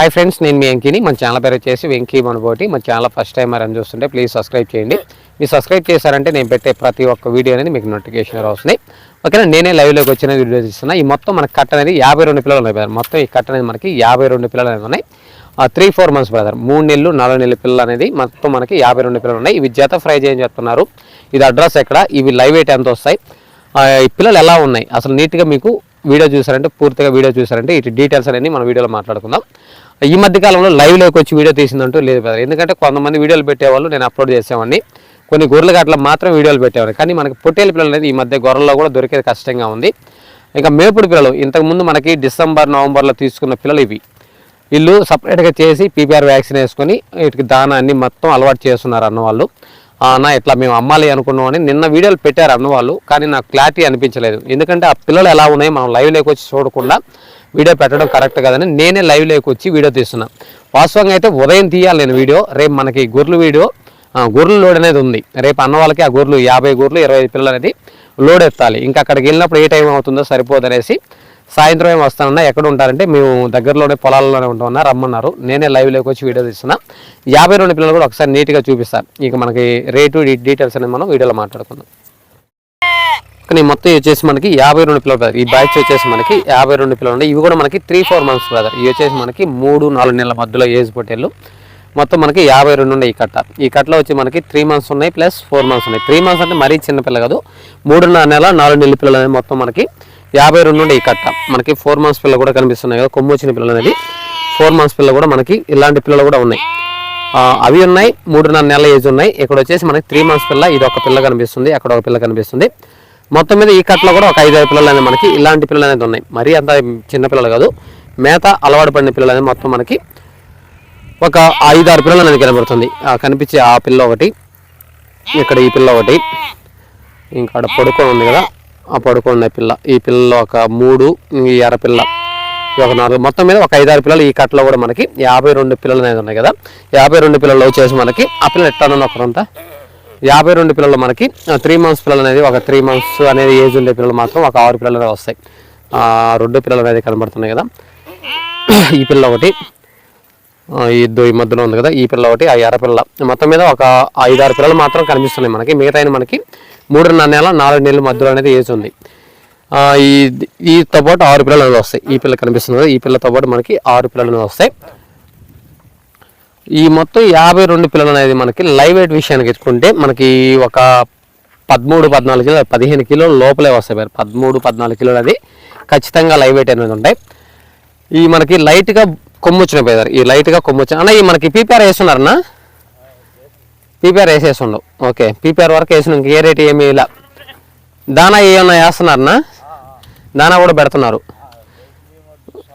Hi friends నేను మీ వెంకీని. మన channel పేరు వచ్చేసి వెంకీ మనబోటి. మన ఛానల్ ఫస్ట్ టైం అని చూస్తుంటే ప్లీజ్ సబ్స్క్రైబ్ చేయండి. మీరు సబ్స్క్రైబ్ చేశారంటే నేను పెట్టే ప్రతి ఒక్క వీడియో అనేది మీకు నోటిఫికేషన్ వస్తుంది. ఓకేనా? నేనే లైవ్లోకి వచ్చిన వీడియో ఇస్తున్నా ఈ మొత్తం మన కట్ అనేది యాభై రెండు పిల్లలు ఉన్నాయి brother. మొత్తం ఈ కట్ అనేది మనకి యాభై రెండు పిల్లలు అనేవి ఉన్నాయి. త్రీ ఫోర్ మంత్స్ బ్రదర్ మూడు నెలలు నాలుగు నెలల పిల్లలు అనేది మొత్తం మనకి యాభై రెండు పిల్లలు ఉన్నాయి. ఇవి జత ఫ్రై చేయని చెప్తున్నారు. ఇది అడ్రస్ ఎక్కడ? ఇవి లైవ్ వెయిట్ ఎంత వస్తాయి? ఈ పిల్లలు ఎలా ఉన్నాయి? అసలు నీట్గా మీకు వీడియో చూసారంటే పూర్తిగా వీడియో చూసారంటే ఇటు డీటెయిల్స్ అనేది మన వీడియోలో మాట్లాడుకుందాం. ఈ మధ్య కాలంలో లైవ్లోకి వచ్చి వీడియో తీసిందంటూ లేదు బ్రదర్ ఎందుకంటే కొంతమంది వీడియోలు పెట్టేవాళ్ళు నేను అప్లోడ్ చేసేవాడిని. కొన్ని గొర్రెల గట్ల మాత్రం వీడియోలు పెట్టేవాడిని కానీ మనకి పొట్టేలు పిల్లలు అనేది ఈ మధ్య గొర్రెల్లో కూడా దొరికేది కష్టంగా ఉంది. ఇంకా మేపుడు పిల్లలు ఇంతకుముందు మనకి డిసెంబర్ నవంబర్లో తీసుకున్న పిల్లలు ఇవి. వీళ్ళు సపరేట్గా చేసి పీపీఆర్ వ్యాక్సిన్ వేసుకొని వీటికి దానాన్ని మొత్తం అలవాటు చేస్తున్నారు అన్నవాళ్ళు అన్న ఇట్లా మేము అమ్మాలి అనుకున్నామని నిన్న వీడియోలు పెట్టారు అన్నవాళ్ళు కానీ నాకు క్లారిటీ అనిపించలేదు. ఎందుకంటే ఆ పిల్లలు ఎలా ఉన్నాయి మనం లైవ్లోకి వచ్చి చూడకుండా వీడియో పెట్టడం కరెక్ట్ కాదని నేనే లైవ్ లేకొచ్చి వచ్చి వీడియో తీస్తున్నా. వాస్తవంగా అయితే ఉదయం తీయాలి నేను వీడియో. రేపు మనకి గొర్రెలు వీడియో. గొర్రెలు లోడ్ అనేది ఉంది. రేపు అన్న వాళ్ళకి ఆ గొర్రెలు యాభై గొర్రెలు ఇరవై ఐదు పిల్లలు అనేది లోడ్ ఎత్తాలి. ఇంకా అక్కడికి వెళ్ళినప్పుడు ఏ టైం అవుతుందో సరిపోదనేసి సాయంత్రం ఏం వస్తానన్నా ఎక్కడ ఉంటారంటే మేము దగ్గరలోనే పొలాల్లోనే ఉంటామన్నా రమ్మన్నారు. నేనే లైవ్లోకి వచ్చి వీడియో తీస్తున్నా. యాభై రెండు పిల్లలు కూడా ఒకసారి నీట్గా చూపిస్తాను ఇక మనకి రేటు డీటెయిల్స్ అనేది మనం వీడియోలో మాట్లాడుకుందాం. కానీ మొత్తం వచ్చేసి మనకి యాభై రెండు పిల్లలు బ్రదర్ ఈ బ్యాచ్ వచ్చేసి మనకి యాభై రెండు పిల్లలు ఉన్నాయి. ఇవి కూడా మనకి త్రీ ఫోర్ మంత్స్ బ్రదర్ ఇవి వచ్చేసి మనకి మూడు నాలుగు నెలల మధ్యలో ఏజ్ పొట్టేళ్ళు. మొత్తం మనకి యాభై రెండు ఉన్నాయి ఈ కట్ట. ఈ కట్టలో వచ్చి మనకి త్రీ మంత్స్ ఉన్నాయి ప్లస్ ఫోర్ మంత్స్ ఉన్నాయి. త్రీ మంత్స్ అంటే మరీ చిన్న పిల్ల కాదు. మూడున్నర నెల నాలుగు నెలల పిల్లలు అనేది మొత్తం మనకి యాభై రెండు ఉండే ఈ కట్ట. మనకి ఫోర్ మంత్స్ పిల్లలు కూడా కనిపిస్తున్నాయి కదా కొమ్ము వచ్చిన పిల్లలు అనేది. ఫోర్ మంత్స్ పిల్లలు కూడా మనకి ఇలాంటి పిల్లలు కూడా ఉన్నాయి. అవి ఉన్నాయి మూడున్నర నెలల ఏజ్ ఉన్నాయి. ఇక్కడ వచ్చేసి మనకి త్రీ మంత్స్ పిల్ల ఇది ఒక పిల్ల కనిపిస్తుంది అక్కడ ఒక పిల్ల కనిపిస్తుంది. మొత్తం మీద ఈ కట్టలో కూడా ఒక ఐదారు పిల్లలు అనేది మనకి ఇలాంటి పిల్లలు అనేది ఉన్నాయి. మరీ అంత చిన్న పిల్లలు కాదు. మేత అలవాటు పడిన పిల్లలు అనేది మొత్తం మనకి ఒక ఐదారు పిల్లలు అనేది కనబడుతుంది. ఆ కనిపించే ఆ పిల్ల ఒకటి ఇక్కడ ఈ పిల్ల ఒకటి ఇంకా పడుకొని ఉంది కదా. ఆ పడుకున్న పిల్ల ఈ పిల్ల ఒక మూడు ఈ ఎర్రపిల్ల ఒక నాలుగు. మొత్తం మీద ఒక ఐదారు పిల్లలు ఈ కట్టలో కూడా మనకి యాభై రెండు పిల్లలు అనేది ఉన్నాయి కదా. యాభై రెండు పిల్లలు వచ్చేసి మనకి ఆ పిల్లలు ఎట్టానన్న ఒకరంతా? యాభై రెండు పిల్లలు మనకి. త్రీ మంత్స్ పిల్లలు అనేది ఒక త్రీ మంత్స్ అనేది ఏజ్ ఉండే పిల్లలు మాత్రం ఒక ఆరు పిల్లలు వస్తాయి. రెండు పిల్లలు అనేది కనబడుతున్నాయి కదా. ఈ పిల్ల ఒకటి ఈ ఇద్దరు ఈ మధ్యలో ఉంది కదా ఈ పిల్ల ఒకటి ఆ ఎర్ర పిల్ల. మొత్తం మీద ఒక ఐదారు పిల్లలు మాత్రం కనిపిస్తున్నాయి మనకి. మిగతా మనకి మూడున్నర నెల నాలుగు నెలల మధ్యలో అనేది ఏజ్ ఉంది. ఈ ఈతో పాటు ఆరు పిల్లలు అనేది వస్తాయి. ఈ పిల్ల కనిపిస్తుంది ఈ పిల్లతో పాటు మనకి ఆరు పిల్లలు వస్తాయి. ఈ మొత్తం యాభై రెండు పిల్లలు అనేది మనకి లైవ్ వెయిట్ విషయానికి ఇచ్చుకుంటే మనకి ఒక పదమూడు పద్నాలుగు కిలో పదిహేను కిలోలు లోపలే వస్తాయి మరి. పదమూడు పద్నాలుగు కిలోలు అది ఖచ్చితంగా లైవ్ వెయిట్ అనేది ఉంటాయి. ఈ మనకి లైట్గా కొమ్ము వచ్చిన పేదారు ఈ లైట్గా కొమ్ము వచ్చిన అన్న ఈ మనకి పీపీఆర్ వేస్తున్నారన్నా? పీపీఆర్ వేసేస్తుండవు ఓకే పీపీఆర్ వరకు వేసిన ఇంకా ఏ రేట్ ఏమి ఇలా. దానా ఏమన్నా వేస్తున్నారన్నా? దానా కూడా పెడుతున్నారు.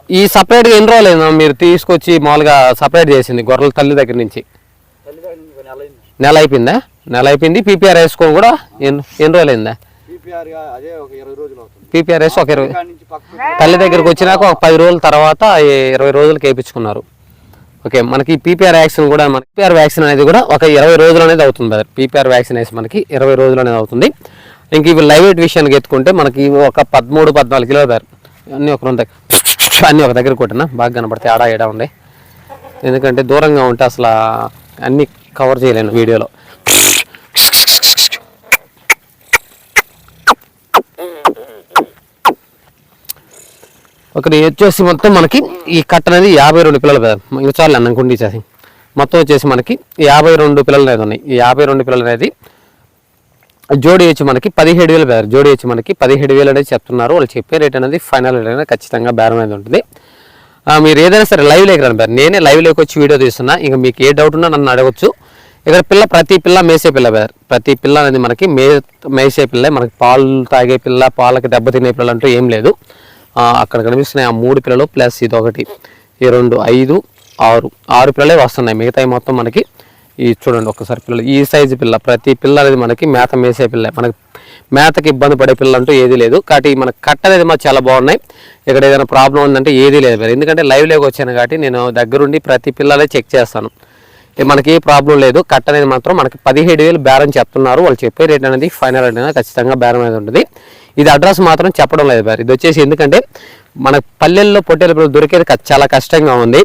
ఈ సపరేట్గా ఎన్ని రోజులు అయిందా మీరు తీసుకొచ్చి మామూలుగా సపరేట్ చేసింది గొర్రెల తల్లి దగ్గర నుంచి. నెల అయిపోయిందా? నెల అయిపోయింది. పీపీఆర్ వేసుకో కూడా ఎన్ని ఎన్ని రోజులు అయిందా? పీపీఆర్ వేసి ఒక ఇరవై తల్లి దగ్గరకు వచ్చినాక ఒక పది రోజుల తర్వాత ఇరవై రోజులకి వేయించుకున్నారు ఓకే మనకి పీపీఆర్ వ్యాక్సిన్ కూడా మన పీపీఆర్ వ్యాక్సిన్ అనేది కూడా ఒక ఇరవై రోజులు అనేది అవుతుంది బ్రదర్ పీపీఆర్ వ్యాక్సిన్ వేసి మనకి ఇరవై రోజులు అనేది అవుతుంది. ఇంక ఇవి లైవ్ వెయిట్ విషయానికి ఎత్తుకుంటే మనకి ఒక పదమూడు పద్నాలుగు కిలో బ్రదర్ అన్నీ ఒక రెండు అన్నీ ఒక దగ్గర కొట్టినా బాగా కనపడతాయి. ఆడా ఏడా ఉండే ఎందుకంటే దూరంగా ఉంటే అసలు అన్నీ కవర్ చేయలేను వీడియోలో. ఒకటి వచ్చేసి మొత్తం మనకి ఈ కట్ట అనేది యాభై రెండు పిల్లలు కదా. ఇంకా చాలు అన్నం ఇచ్చేసి మొత్తం వచ్చేసి మనకి యాభై రెండు పిల్లలు అనేది ఉన్నాయి. ఈ యాభై రెండు పిల్లలు అనేది జోడి వచ్చి మనకి పదిహేడు వేలు బేరం జోడి వచ్చి మనకి పదిహేడు వేలు అనేది చెప్తున్నారు. వాళ్ళు చెప్పే రేట్ అనేది ఫైనల్ రేట్ అనేది ఖచ్చితంగా బేరం అనేది ఉంటుంది. మీరు ఏదైనా సరే లైవ్ లేక రండి నేను నేనే లైవ్ లేక వచ్చి వీడియో తీస్తున్నా. ఇంకా మీకు ఏ డౌట్ ఉన్నా నన్ను అడగచ్చు. ఇక్కడ పిల్ల ప్రతి పిల్ల మేసే పిల్ల బేర్ ప్రతి పిల్ల అనేది మనకి మే మేసే పిల్ల. మనకి పాలు తాగే పిల్ల పాలకి దెబ్బ తినే పిల్ల అంటూ ఏం లేదు. అక్కడ కనిపిస్తున్నాయి ఆ మూడు పిల్లలు ప్లస్ ఇది ఒకటి ఈ రెండు ఐదు ఆరు. ఆరు పిల్లలే వస్తున్నాయి. మిగతాయి మొత్తం మనకి ఈ చూడండి ఒకసారి పిల్లలు ఈ సైజు పిల్ల ప్రతి పిల్ల అనేది మనకి మేత మేసే పిల్ల. మనకి మేతకి ఇబ్బంది పడే పిల్ల అంటూ ఏది లేదు. కాబట్టి మన కట్ట అనేది మాకు చాలా బాగున్నాయి. ఇక్కడ ఏదైనా ప్రాబ్లం ఉందంటే ఏది లేదు మరి. ఎందుకంటే లైవ్ వచ్చాను కాబట్టి నేను దగ్గరుండి ప్రతి పిల్లలే చెక్ చేస్తాను. మనకి ఏ ప్రాబ్లం లేదు. కట్ట అనేది మాత్రం మనకి పదిహేడు వేలు బేరం చెప్తున్నారు. వాళ్ళు చెప్పే రేట్ అనేది ఫైనల్ రేట్ అనేది ఖచ్చితంగా బేరం అనేది ఉంటుంది. ఇది అడ్రస్ మాత్రం చెప్పడం లేదు మరి. ఇది వచ్చేసి ఎందుకంటే మన పల్లెల్లో పొట్టేల పిల్లలు దొరికేది చాలా కష్టంగా ఉంది.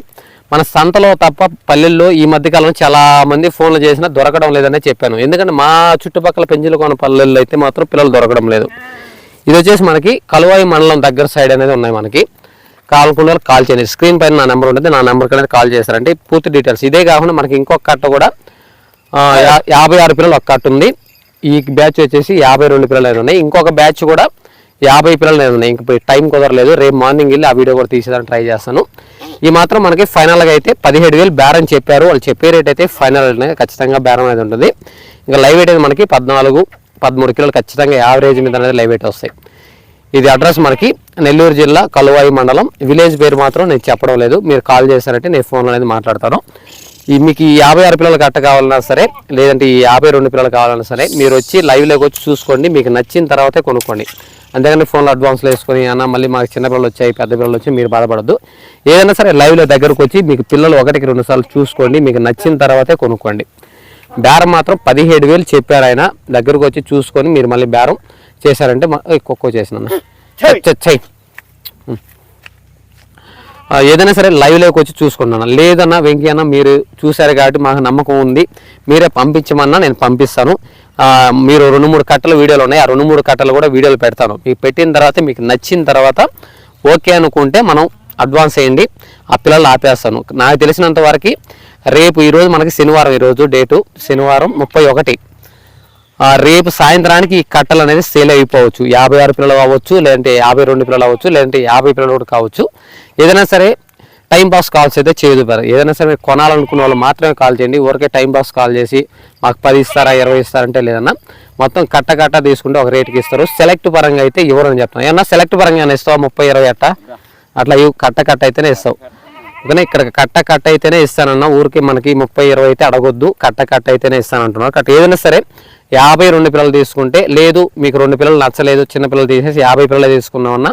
మన సంతలో తప్ప పల్లెల్లో ఈ మధ్యకాలంలో చాలామంది చాలా మంది ఫోన్లు చేసినా దొరకడం లేదనే చెప్పాను. ఎందుకంటే మా చుట్టుపక్కల పెంచులు కొన్న పల్లెల్లో అయితే మాత్రం పిల్లలు దొరకడం లేదు. ఇది వచ్చేసి మనకి కలువాయి మండలం దగ్గర సైడ్ అనేది ఉన్నాయి మనకి. కాలకుండా కాల్ చేయండి. స్క్రీన్ పైన నా నెంబర్ ఉంటుంది. నా నెంబర్కి అనేది కాల్ చేస్తారంటే పూర్తి డీటెయిల్స్. ఇదే కాకుండా మనకి ఇంకొక కట్ట కూడా యాభై ఆరు పిల్లలు ఒక కట్ట ఉంది. ఈ బ్యాచ్ వచ్చేసి యాభై రెండు పిల్లలు అనేది ఉన్నాయి. ఇంకొక బ్యాచ్ కూడా యాభై పిల్లలు అనేది ఉన్నాయి. ఇంక టైం కుదరలేదు. రేపు మార్నింగ్ వెళ్ళి ఆ వీడియో కూడా తీసేదాన్ని ట్రై చేస్తాను. ఈ మాత్రం మనకి ఫైనల్గా అయితే పదిహేడు వేలు బేరం చెప్పారు. వాళ్ళు చెప్పే రేట్ అయితే ఫైనల్ ఖచ్చితంగా బేరం అనేది ఉంటుంది. ఇంకా లైవ్ వెయిట్ అయితే మనకి పద్నాలుగు పదమూడు కిలోలు ఖచ్చితంగా యావరేజ్ మీద అనేది లైవ్ వెయిట్ వస్తాయి. ఇది అడ్రస్ మనకి నెల్లూరు జిల్లా కలువాయి మండలం. విలేజ్ పేరు మాత్రం నేను చెప్పడం లేదు. మీరు కాల్ చేశారంటే నేను ఫోన్ అనేది మాట్లాడతాను. ఈ మీకు ఈ యాభై ఆరు పిల్లలు కట్ట కావాలన్నా సరే లేదంటే ఈ యాభై రెండు పిల్లలు కావాలన్నా సరే మీరు వచ్చి లైవ్లోకి వచ్చి చూసుకోండి మీకు నచ్చిన తర్వాతే కొనుక్కోండి. అంతేగాని ఫోన్లో అడ్వాన్స్లో వేసుకొని అన్న మళ్ళీ మాకు చిన్న పిల్లలు వచ్చాయి పెద్ద పిల్లలు వచ్చి మీరు బాధపడద్దు. ఏదైనా సరే లైవ్లో దగ్గరకు వచ్చి మీకు పిల్లలు ఒకటికి రెండు సార్లు చూసుకోండి మీకు నచ్చిన తర్వాతే కొనుక్కోండి. బేరం మాత్రం పదిహేడు వేలు చెప్పారు ఆయన దగ్గరకు వచ్చి చూసుకొని మీరు మళ్ళీ బేరం చేశారంటే కుక్కో చేసిన చెయ్యి ఆ, ఏదైనా సరే లైవ్లోకి వచ్చి చూసుకున్నాను లేదన్నా వెంకీ అన్న మీరు చూశారు కాబట్టి మాకు నమ్మకం ఉంది. మీరే పంపించమన్నా నేను పంపిస్తాను. మీరు రెండు మూడు కట్టలు వీడియోలు ఉన్నాయి. ఆ రెండు మూడు కట్టలు కూడా వీడియోలు పెడతాను. మీకు పెట్టిన తర్వాత మీకు నచ్చిన తర్వాత ఓకే అనుకుంటే మనం అడ్వాన్స్ వేయండి. ఆ పిల్లలు ఆపేస్తాను. నాకు తెలిసినంత వరకు రేపు ఈరోజు మనకి శనివారం ఈరోజు డేటు శనివారం ముప్పై ఒకటి. ఆ, రేపు సాయంత్రానికి ఈ కట్టలు అనేది సేల్ అయిపోవచ్చు. యాభై ఆరు పిల్లలు అవ్వచ్చు లేదంటే యాభై రెండు పిల్లలు అవ్వచ్చు లేదంటే యాభై పిల్లలు కూడా కావచ్చు. ఏదైనా సరే టైం పాస్ కాల్స్ అయితే చేయదు పేరు ఏదైనా సరే మీరు కొనాలనుకున్న వాళ్ళు మాత్రమే కాల్ చేయండి. ఊరికే టైం పాస్ కాల్ చేసి మాకు పది ఇస్తారా ఇరవై ఇస్తారంటే లేదన్నా మొత్తం కట్ట కట్ట తీసుకుంటే ఒక రేటుకి ఇస్తారు. సెలెక్ట్ పరంగా అయితే ఇవ్వరని చెప్తాను ఏమన్నా సెలెక్ట్ పరంగా ఇస్తావు ఇస్తావా? ముప్పై ఇరవై అట్ట? అట్లా ఇవి కట్ట కట్ట అయితేనే ఇస్తావు. ఓకేనా? ఇక్కడ కట్ట కట్ట అయితేనే ఇస్తానన్నా. ఊరికి మనకి ముప్పై ఇరవై అయితే అడగొద్దు. కట్ట కట్ట అయితేనే ఇస్తానంటున్నారు. కట్ట ఏదైనా సరే యాభై రెండు పిల్లలు తీసుకుంటే లేదు మీకు రెండు పిల్లలు నచ్చలేదు చిన్న పిల్లలు తీసేసి యాభై పిల్లలు తీసుకున్నామన్నా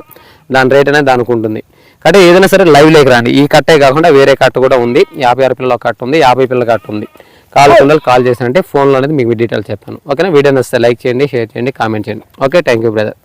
దాని రేట్ అనేది దానికి ఉంటుంది. కాబట్టి ఏదైనా సరే లైవ్ లేక రండి. ఈ కట్టే కాకుండా వేరే కట్ట కూడా ఉంది. యాభై ఆరు పిల్లల కట్ట ఉంది. యాభై పిల్లల కట్ట ఉంది. కాల్ కొండలు కాల్ చేసినంటే ఫోన్లో అనేది మీకు డీటెయిల్స్ చెప్పాను ఓకేనా? వీడియో నచ్చితే లైక్ చేయండి షేర్ చేయండి కామెంట్ చేయండి. ఓకే? Thank you brother